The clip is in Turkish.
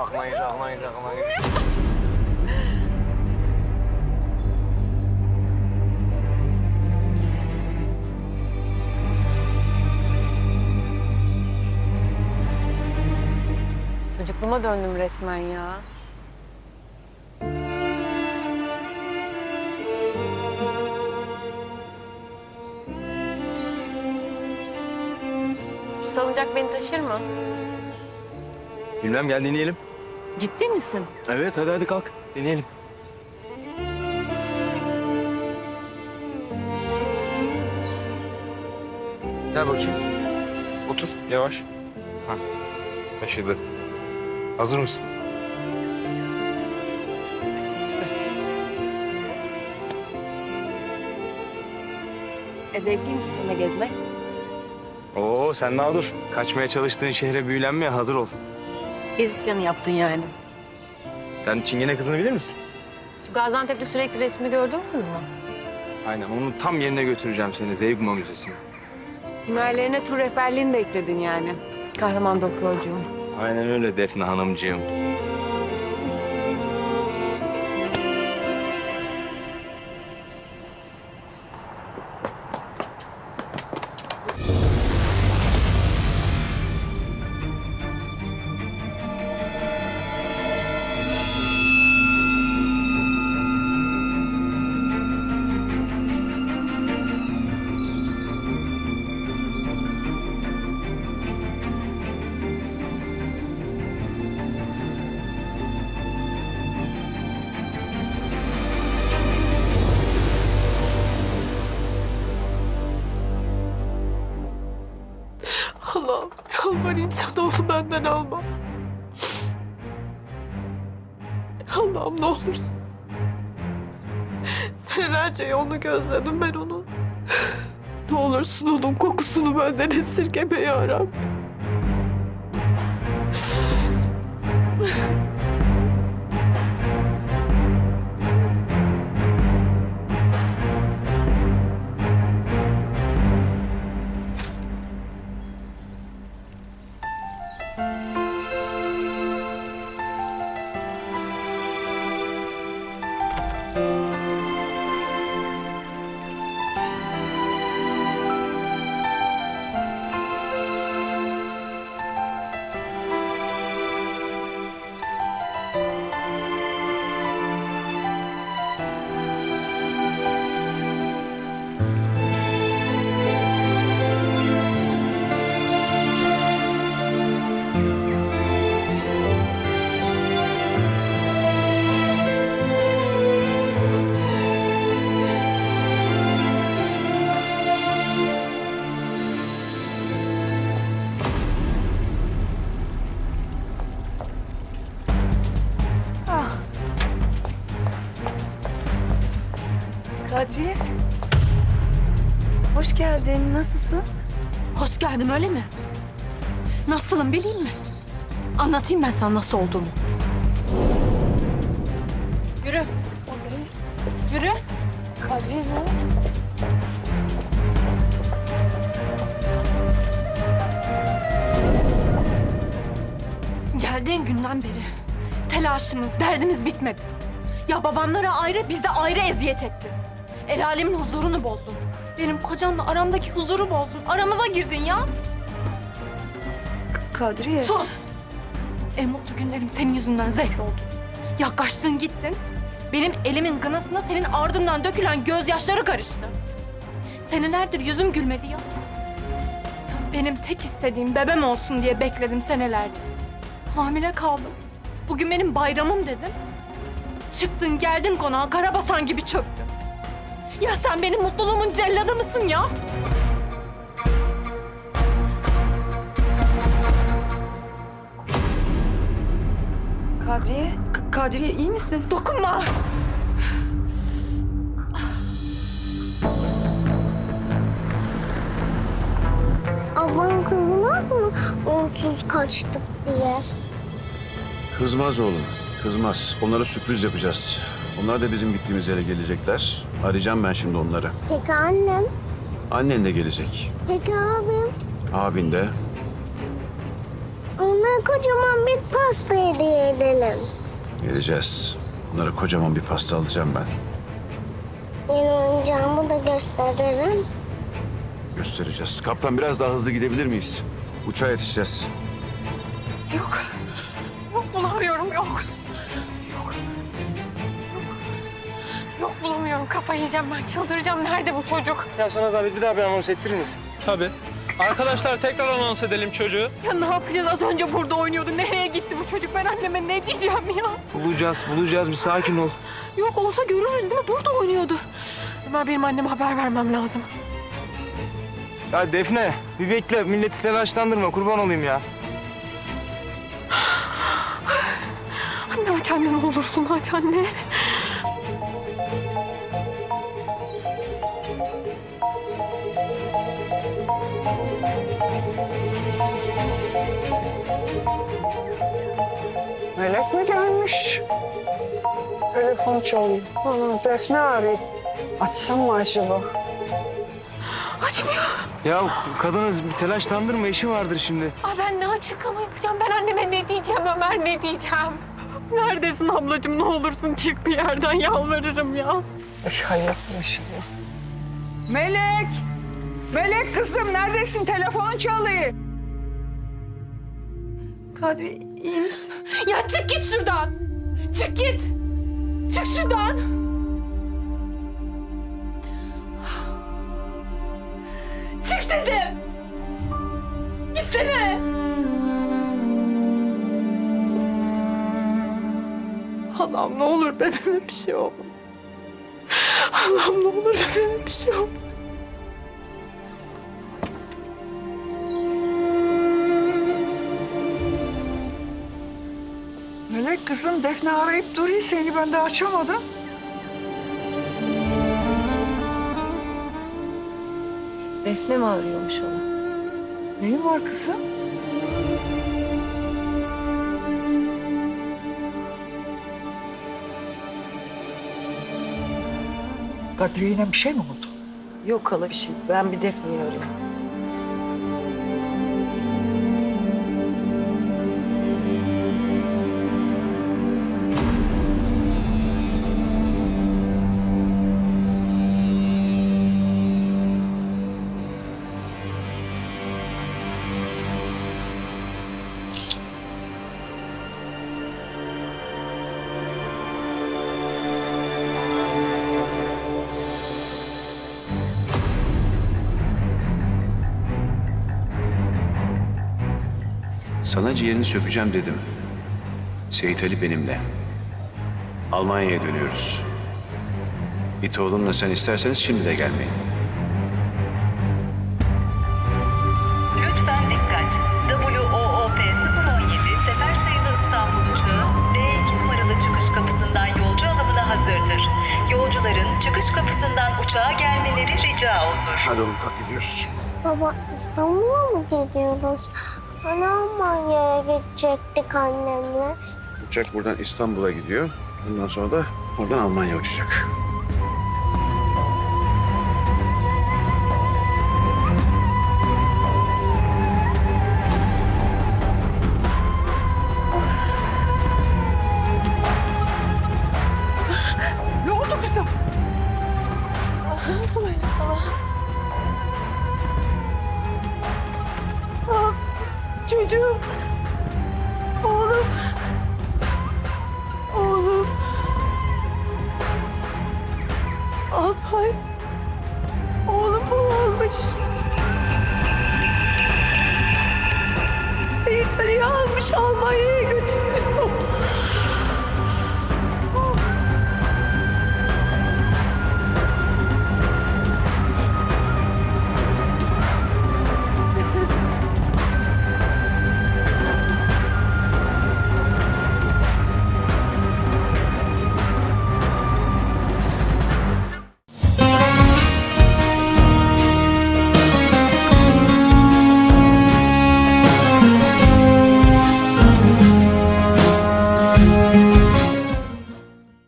Aklına gir, aklına gir, aklına gir. Çocukluğuma döndüm resmen ya. Şu salıncak beni taşır mı? Bilmem gel deneyelim. Ciddi misin? Evet hadi hadi kalk deneyelim. Gel bakayım. Otur yavaş. Ha. Taşıdı. Hazır mısın? E zevkliymiş seninle gezmek. Oo sen daha dur. Kaçmaya çalıştığın şehre büyülenmeye hazır ol. Gezi planı yaptın yani. Sen Çingene kızını bilir misin? Şu Gaziantep'te sürekli resmi gördüğün kız mı? Aynen onun tam yerine götüreceğim seni Zeyguma Müzesi'ne. Hünerlerine tur rehberliğini de ekledin yani. Kahraman doktorcuğum. Aynen öyle Defne Hanımcığım. Sana onu benden alma. Allah'ım ne olursun. Senelerce yolunu gözledim ben onun. Ne olursun onun kokusunu benden esirgeme ya Hoş geldin. Nasılsın? Hoş geldin öyle mi? Nasılım bileyim mi? Anlatayım ben sana nasıl olduğumu. Yürü. Yürü. Geldiğin günden beri telaşımız, derdimiz bitmedi. Ya babanlara ayrı, bize ayrı eziyet ettin. El alemin huzurunu bozdun. Benim kocamla aramdaki huzuru bozdun. Aramıza girdin ya. Kadriye. Sus! En mutlu günlerim senin yüzünden zehr oldu. Ya kaçtın gittin. Benim elimin gınasına senin ardından dökülen gözyaşları karıştı. Senelerdir yüzüm gülmedi ya. Benim tek istediğim bebem olsun diye bekledim senelerce. Hamile kaldım. Bugün benim bayramım dedim. Çıktın geldin konağa karabasan gibi çöktün. Ya sen benim mutluluğumun celladı mısın ya? Kadriye. K- Kadriye iyi misin? Dokunma! Ablam kızmaz mı onsuz kaçtık diye? Kızmaz oğlum, kızmaz. Onlara sürpriz yapacağız. Onlar da bizim gittiğimiz yere gelecekler. Arayacağım ben şimdi onları. Peki annem? Annen de gelecek. Peki abim? Abin de. Onlar Onlara kocaman bir pasta hediye edelim. Geleceğiz. Onlara kocaman bir pasta alacağım ben. Yeni oyuncağımı da gösteririm. Göstereceğiz. Kaptan biraz daha hızlı gidebilir miyiz? Uçağa yetişeceğiz. Yok. Yok bulamıyorum yok. Yok. Bulamıyorum. Kafayı yiyeceğim ben. Çıldıracağım. Nerede bu çocuk? Ya sana zahmet bir daha bir anons ettirir misin? Tabii. Arkadaşlar tekrar anons edelim çocuğu. Ya ne yapacağız? Az önce burada oynuyordu. Nereye gitti bu çocuk? Ben anneme ne diyeceğim ya? Bulacağız, bulacağız. Bir sakin ol. Yok olsa görürüz değil mi? Burada oynuyordu. Ömer benim anneme haber vermem lazım. Ya Defne, bir bekle. Milleti telaşlandırma. Kurban olayım ya. Anne aç anne ne olursun aç anne. Melek mi gelmiş? Telefon çalıyor. Aa, Defne arıyor. Açsam mı acaba? Açmıyor. Ya kadını bir telaşlandırma. işi vardır şimdi. Aa, ben ne açıklama yapacağım? Ben anneme ne diyeceğim Ömer ne diyeceğim? Neredesin ablacığım ne olursun çık bir yerden yalvarırım ya. Ay, hayret bir şey ya. Melek! Melek kızım neredesin? Telefonun çalıyor. Kadri iyi misin? Ya çık git şuradan. Çık git. Çık şuradan. Çık dedim. Gitsene. Allah'ım ne olur bebeğime bir şey olmaz. Allah'ım ne olur bebeğime bir şey olmaz. Kızım Defne arayıp duruyor seni ben de açamadım. Defne mi arıyormuş onu? Neyin var kızım? Kadri yine bir şey mi oldu? Yok hala bir şey. Ben bir Defne'yi arıyorum. Sana ciğerini sökeceğim dedim. Seyit Ali benimle. Almanya'ya dönüyoruz. İt oğlumla sen isterseniz şimdi de gelmeyin. Lütfen dikkat. WOOP 017 sefer sayılı İstanbul uçağı D2 numaralı çıkış kapısından yolcu alımına hazırdır. Yolcuların çıkış kapısından uçağa gelmeleri rica olunur. Hadi oğlum kalk gidiyoruz. Baba İstanbul'a mı gidiyoruz? Hani Almanya'ya gidecektik annemle. Uçak buradan İstanbul'a gidiyor. Ondan sonra da oradan Almanya uçacak. Çocuğum. Oğlum. Oğlum. Alpay. Oğlum bu olmuş. Seyit Ali'yi almış Almanya'ya götürüyor.